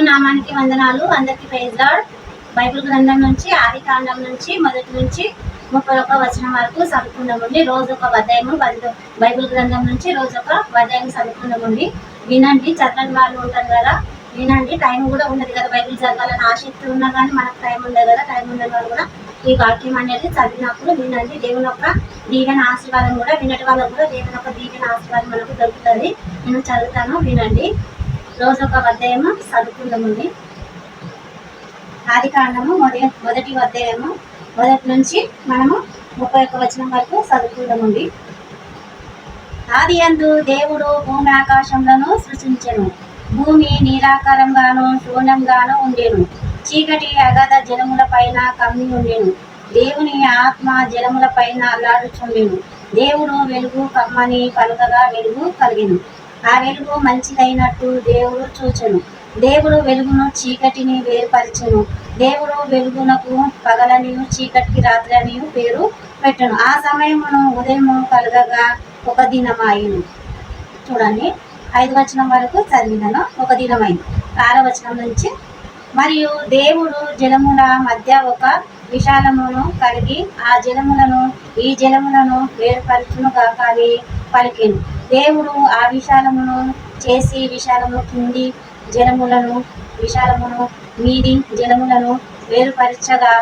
నామానికి వందనాలు. అందరికి ప్రైజ్ లాడ్ బైబిల్ గ్రంథం నుంచి ఆది కాండం నుంచి మొదటి నుంచి ముప్పై ఒక్క వచనం వరకు చదువుకుందామండి రోజు ఒక అధ్యాయము బైబిల్- గ్రంథం నుంచి రోజు ఒక అధ్యాయం చదువుకుందామండి వినండి. చదవని వాళ్ళు ఉంటారు కదా. వినండి. టైం కూడా ఉండదు కదా బైబిల్ చదవాలని ఆసక్తి ఉన్నా కానీ మనకు టైం ఉండదు కదా. టైం ఉండని వాళ్ళు కూడా ఈ వాక్యం అనేది చదివినప్పుడు వినండి. దేవుని యొక్క దీవెన ఆశీర్వాదం కూడా వినటి వాళ్ళకు కూడా దేవుని యొక్క దీవెన ఆశీర్వాదం మనకు దొరుకుతుంది. నేను చదువుతాను. వినండి. రోజు ఒక అధ్యాయము చదువుకుందామండి. ఆది కాండము మొదటి మొదటి అధ్యాయము. మొదటి నుంచి మనము ముప్పై ఒక్క వచనం వరకు చదువుకుందామండి. ఆది అందు దేవుడు భూమి ఆకాశములను సృష్టించెను. భూమి నీరాకారంగాను శూన్యంగాను ఉండేను. చీకటి అగాధ జలముల పైన కమ్మి ఉండేను. దేవుని ఆత్మ జలముల పైన అల్లాడుచుండెను. దేవుడు వెలుగు కమ్మని పలుకగా వెలుగు కలిగెను. ఆ వెలుగు మంచిదైనట్టు దేవుడు చూచెను. దేవుడు వెలుగును చీకటిని వేరుపరిచెను. దేవుడు వెలుగునకు పగలనియు చీకటికి రాత్రనియు పేరు పెట్టను. ఆ సమయమును ఉదయము కలగగా ఒక దినమాయను. చూడండి ఐదు వచనం వరకు చదివినను. ఒక దినమైంది. ఆరో వచనం నుంచి మరియు దేవుడు జలముల మధ్య ఒక విశాలమును కలిగి ఆ జలములను ఈ జలములను వేరుపరచును గాక పలికెను. దేవుడు ఆ విశాలమును చేసి విశాలము కింది జనములను విశాలమును మీది జనములను వేరుపరచగా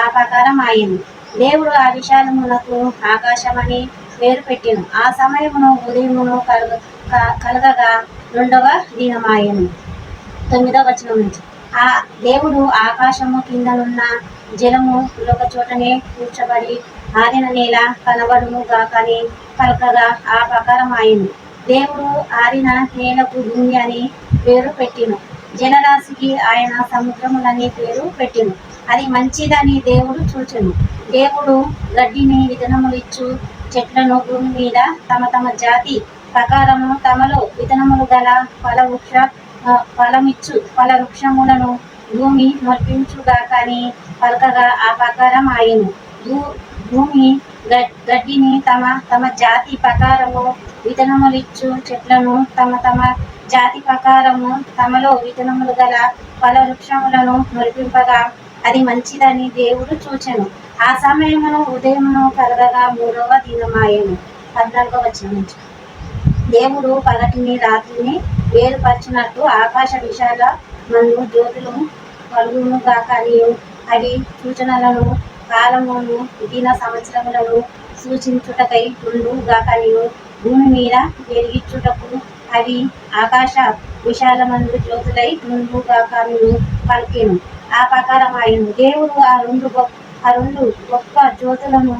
ఆ ప్రకారం అయింది దేవుడు ఆ విశాలమునకు ఆకాశమని పేరు పెట్టాను. ఆ సమయమును ఉదయమును కలగ క- కలగగా రెండవ దినమాయను తొమ్మిదవ వచనం నుంచి. ఆ దేవుడు ఆకాశము కిందనున్న జలము ఒక చోటనే కూర్చబడి ఆరిన నేల కనబడును గాకని పలకగా ఆ ప్రకారం అయింది దేవుడు ఆరిన నేలకు భూమి అని పేరు పెట్టిను. జలరాశికి ఆయన సముద్రములని పేరు పెట్టిను. అది మంచిదని దేవుడు చూచును. దేవుడు గడ్డిని విధనములిచ్చు చెట్లను భూమి మీద తమ తమ జాతి ప్రకారము తమలో విధనములు గల ఫల వృక్ష ఫలమిచ్చు ఫల వృక్షములను భూమి మొలిపించుగాకని పలకగా ఆ ప్రకారం ఆయను భూ భూమి గడ్డిని తమ తమ జాతి ప్రకారము విత్తనములిచ్చు చెట్లను తమ తమ జాతి ప్రకారము తమలో విత్తనములు గల ఫల వృక్షములను మురిపింపగా అది మంచిదని దేవుడు చూచెను ఆ సమయమును ఉదయమును కలగగా మూడవ దినమాయను. పద్నాలుగవ వచ్చిన దేవుడు పగటిని రాత్రిని వేరుపరిచినట్టు ఆకాశ విశాల మందు జ్యోతులు కలుగును గాకని అవి సూచనలను కాలమును దిన సంవత్సరములను సూచించుటకై ఉండు గాకనియు భూమి మీద వెలిగించుటకు అవి ఆకాశ విశాలమందు జ్యోతులై ఉండు గాకనియు పలికేను. ఆ ప్రకారం ఆయన దేవుడు ఆ రెండు ఆ రెండు గొప్ప జ్యోతులను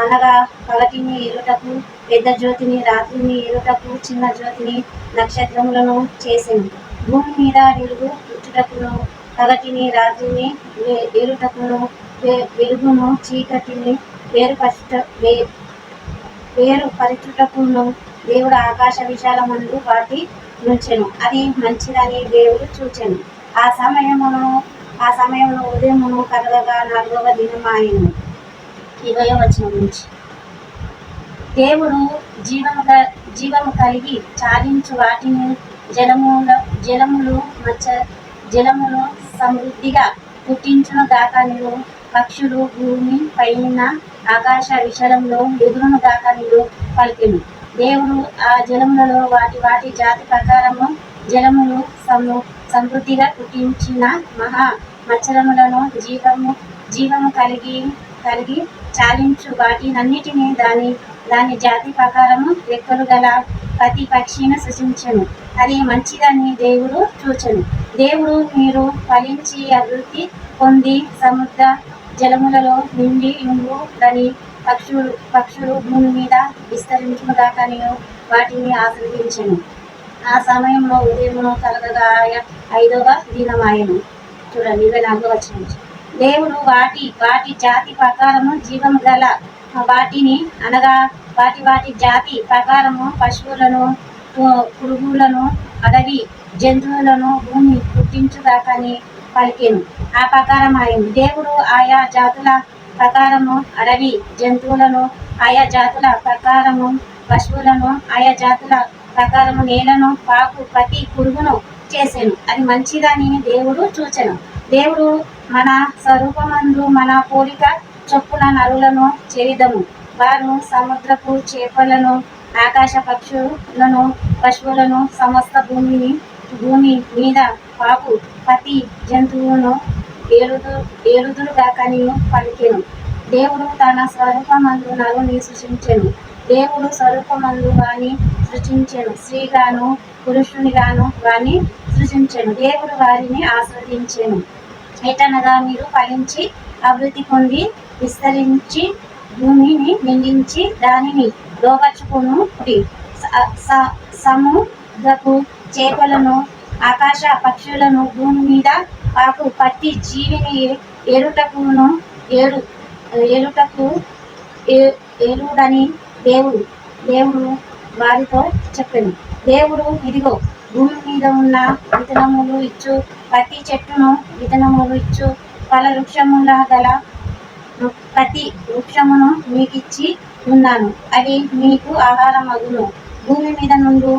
అనగా పగటిని ఎరుటకు పెద్ద జ్యోతిని రాత్రిని ఎరుటకు చిన్న జ్యోతిని నక్షత్రములను చేసింది భూమి మీద వెలుగు పుట్టుటకును పగటిని రాత్రిని ఎరుటకును వెలుగును చీకటిని వేరుపరచుట వే వేరుపరచుటకును దేవుడు ఆకాశ విశాలమందు వాటి నుంచెను. అది మంచిదని దేవుడు చూచెను. ఆ సమయమును ఆ సమయంలో ఉదయమును కలగగా నాలుగవ ఆయన ఇరవై వచనం నుంచి. దేవుడు జీవము క- జీవము కలిగి చాలించు వాటిని జలముల జలములు మచ్చ జలములు సమృద్ధిగా పుట్టించును నేను పక్షులు భూమి పైన ఆకాశ విశాలంలో ఎదురును దాకానిలు పలికెను. దేవుడు ఆ జలములలో వాటి వాటి జాతి ప్రకారము జలములు సము సమృద్ధిగా పుట్టించిన మహా మచ్చరములను జీవము జీవము కలిగి కలిగి చాలించు వాటినన్నిటినీ దాని దాని జాతి ప్రకారము రెక్కలు గల ప్రతి పక్షిని సృష్టించను అది మంచిదని దేవుడు చూచను. దేవుడు మీరు ఫలించి అభివృద్ధి పొంది సముద్ర జలములలో నిండి ఉండు దాని పక్షులు పక్షులు భూమి మీద విస్తరించుగాకని వాటిని ఆశ్రదించను ఆ సమయంలో ఉదయమును కలగగా ఐదవ దినమాయను. చూడండి ఇరవై నాలుగో వచ్చిన దేవుడు వాటి వాటి జాతి ప్రకారము జీవం గల వాటిని అనగా వాటి వాటి జాతి ప్రకారము పశువులను పురుగులను అడవి జంతువులను భూమి పుట్టించుగాకని పలికెను. ఆ ప్రకారం అయింది దేవుడు ఆయా జాతుల ప్రకారము అడవి జంతువులను ఆయా జాతుల ప్రకారము పశువులను ఆయా జాతుల ప్రకారము నేలను పాకు ప్రతి పురుగును చేసెను. అది మంచిదని దేవుడు చూచెను. దేవుడు మన స్వరూపమందు మన పోలిక చొప్పున నరులను చేయుదము. వారు సముద్రపు చేపలను ఆకాశ పక్షులను పశువులను సమస్త భూమిని భూమి మీద పాపు ప్రతి జంతువును ఏలుదు ఏలుదురుగా నేను పలికెను. దేవుడు తన స్వరూపమందు నలుని సృష్టించెను దేవుడు స్వరూపమందు వాని సృష్టించెను స్త్రీగాను పురుషునిగాను వాని సృష్టించెను దేవుడు వారిని ఆస్వాదించెను. ఎటనగా మీరు ఫలించి అభివృద్ధి పొంది విస్తరించి భూమిని నిండించి దానిని లోపరుచుకును సముద్రపు చేపలను ఆకాశ పక్షులను భూమి మీద పాకు పత్తి జీవిని ఏరుటకును ఏడు ఏలుటకు ఏ- ఏలుడని దేవుడు దేవుడు వారితో చెప్పాను. దేవుడు ఇదిగో భూమి మీద ఉన్న విత్తనములు ఇచ్చు ప్రతి చెట్టును విత్తనములు ఇచ్చు ఫల వృక్షముల గల ప్రతి వృక్షమును మీకిచ్చి ఉన్నాను. అవి మీకు ఆహారం అగును భూమి మీద నుండు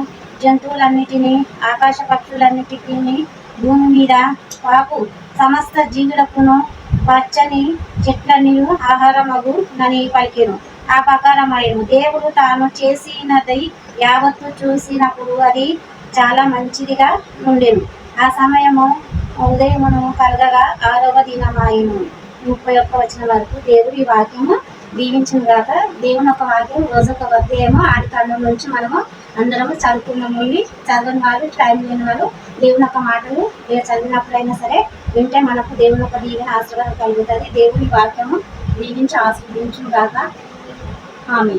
జంతువులన్నిటినీ ఆకాశ పక్షులన్నిటికీ భూమి మీద పాకు సమస్త జీవులకును పచ్చని చెట్లని ఆహారమగు నని పలికెను. ఆ ప్రకారమైన దేవుడు తాను చేసినది యావత్తు చూసినప్పుడు అది చాలా మంచిదిగా ఉండేను. ఆ సమయము ఉదయమును కలగగా ఆరవ దినమాయను. ముప్పై ఒక్క వచ్చిన వరకు దేవుడి వాక్యము దీవించిన గాక దేవుని ఒక వాక్యం రోజు ఒక వద్ద ఏమో ఆడి కాండం నుంచి మనము అందరము చదువుకున్నాము చదవని వాళ్ళు టైం లేని వాళ్ళు దేవుని యొక్క మాటలు ఏ చదివినప్పుడైనా సరే వింటే మనకు దేవుని యొక్క దీవెన ఆశీర్వాదం కలుగుతుంది. దేవుని వాక్యము దీవించి ఆశీర్వదించుగాక ఆమె